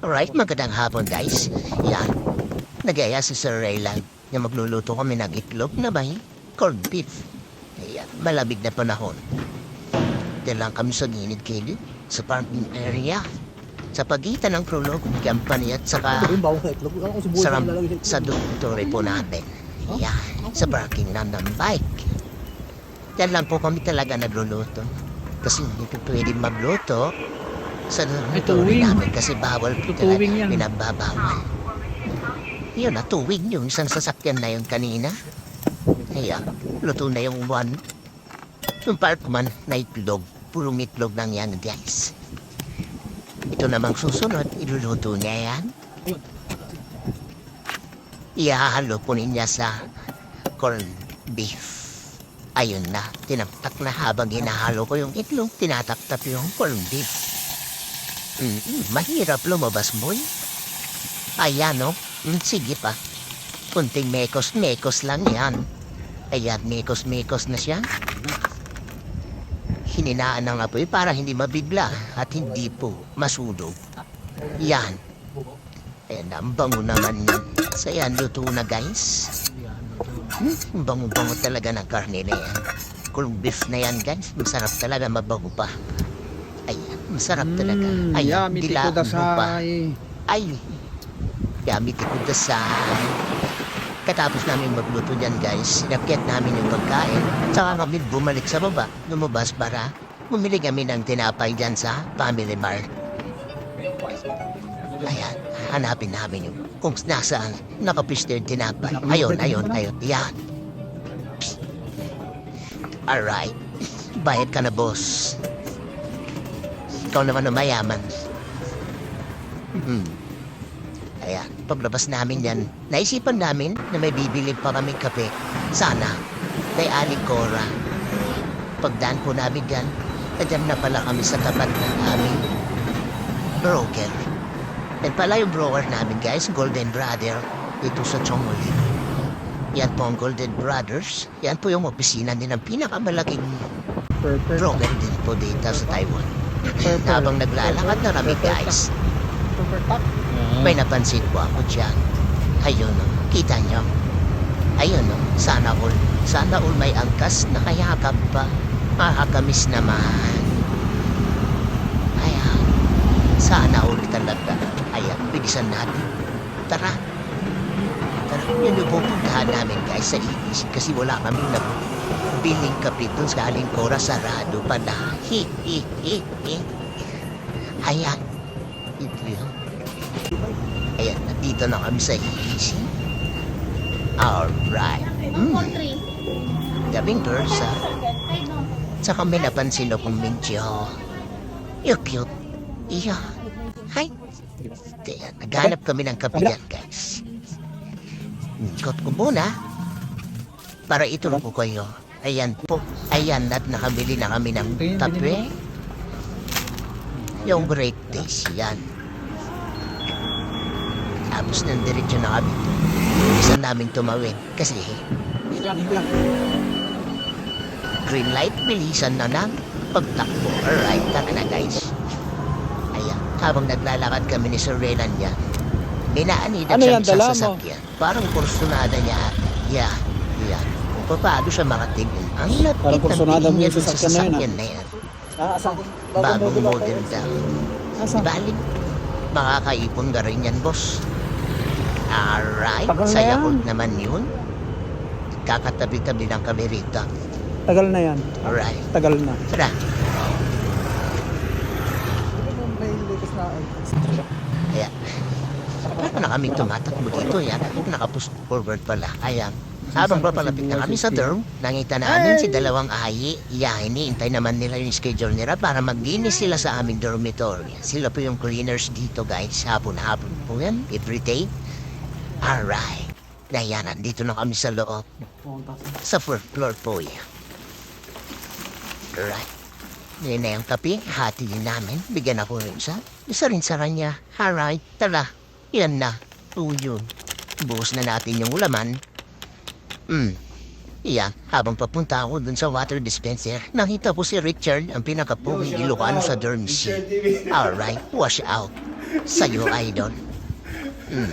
Alright, magandang hapon guys. Yan. Nagaya si Sir Raylan na magluluto kami ng itlog na may corned beef. Ayan, malamig na panahon. Lang kami sa gilid kilid sa parking area. Sa pagitan ng prolog, company at saka sa sa, na dormitory po natin. Yan, sa parking lang ng bike. Yan lang po kami talaga nagluluto. Kasi hindi po pwede magluto sa dormitory tuwing. namin kasi bawal. Tutuwing yan. Pinababawal. Yun na, tuwing yung isang sasakyan na yun kanina. Kaya, luto na yung one. Yung part man na itlog. Purong itlog lang yan, guys. Ito namang susunod, iluluto niya yan. Ihahalo po niya sa corned beef. Ayun na, tinaktak na habang hinahalo ko yung itlog, tinataktak yung corned beef. Mm, mahirap lumabas, boy. Ayan, no? Mm, sige pa. Kunting mekos-mekos lang yan. Ayan, mekos-mekos na siya. Hininaan ng apoy para hindi mabigla at hindi po masunog. Yan. Ayan, ang bango naman yan. So luto na guys. Hmm, ang bango-bango talaga ng karne na yan. Kung beef na yan guys, masarap talaga, mabango pa. Ayan, masarap talaga. Mm, yummy dilaan tiko dasay. Ay, gamit ko dasay. Katapos namin magluto dyan guys, sinakyat namin yung pagkain. Saka kami bumalik sa baba, lumabas para bumili kami ng tinapay dyan sa Family Mart. Ayan, hanapin namin yung kung nasaan nakapister tinapay. Ayun, ayun, ayun. Yan. Alright. Bayad ka na, boss. Ikaw naman ang mayaman. Hmm. Ayan, paglabas namin yan, naisipan namin na may bibili pa kami kape. Sana, kay Aling Cora. Pagdaan po namin yan, nadyan na pala kami sa tapat ng aming broker. Yan pala yung broker namin guys, Golden Brother, dito sa Chongoli. Yan po ang Golden Brothers. Yan po yung opisina din ng pinakamalaking broker din po dito sa Taiwan. Habang naglalakad na kami guys, top. may napansin po ako dyan. Ayun o, kita nyo. Ayun o, sana all. Sana all may angkas na kayakap pa. Makakamis naman. Ayan. Sana all talaga. Ayan, bilisan natin. Tara. Tara, yun yung pupuntahan namin guys sa inis kasi wala kami na biling kape dun sa aling kora sarado pa na. Hi, hi, hi, hi. Ayan. Ito yun. Ayan, nandito na kami sa Easy. Alright. Mm, daming girls ah. Saka may napansin akong medyo... You cute. Iya. Hi. Naghanap kami ng kape yan, guys. Ikot ko muna. Para ituro ko kayo. Ayan po. Ayan, at nakabili na kami ng kape. Yung great taste, yan. Tapos nang diretso na kami. Isa namin tumawid. Kasi green light, bilisan na ng pagtakbo. Alright, tara na guys. Ayan, habang naglalakad kami ni Sir Renan niya, minaanidap Ano yan, dala mo? sasakyan. Parang kursunada niya. Yeah, yeah. Kung paano siya makatingin. Ang lapit ng tingin mo niya sa sasakyan na ah. sasakyan na yan. Ah, asan? Bagong model daw. Asan? Balik, makakaipon ka rin yan, boss. Alright, Tagal na yan. Naman yun. Kakatabi-tabi lang kami rito. Tagal na yan. Alright, Tagal na. tara. May latest na Kaya, paano na kami tumatakbo dito yan? Nakapus forward pala. Ayan. Habang papalapit na kami sa dorm, nakita namin si dalawang ayi. Yeah, iniintay naman nila yung schedule nila para maglinis sila sa aming dormitory. Sila po yung cleaners dito guys. Hapon-hapon po yan. Every day. Alright. Na yan, nandito na kami sa loob. Sa fourth floor po yan. Alright. Yan na yung kape. Hati din namin. Bigyan ako rin sa. Isa rin sa kanya. Alright. Tara. Yan na. Oo yun. Buhos na natin yung ulaman. Hmm. Iyan, habang papunta ako dun sa water dispenser, nakita ko si Richard, ang pinakapuging Ilocano sa dorm C. Alright, wash out. Sa'yo, idol. Hmm.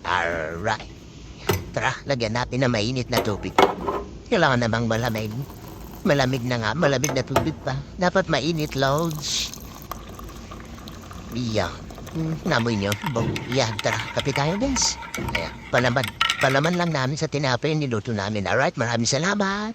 Alright. Tara, lagyan natin ng mainit na tubig. Kailangan namang malamig. Malamig na nga, malamig na tubig pa. Dapat mainit, Lods. Iya. Hmm, namoy nyo. Bo, yan, tara, kape tayo, guys. Ayan, palaman. Palaman lang namin sa tinapay niluto namin. Alright, maraming salamat.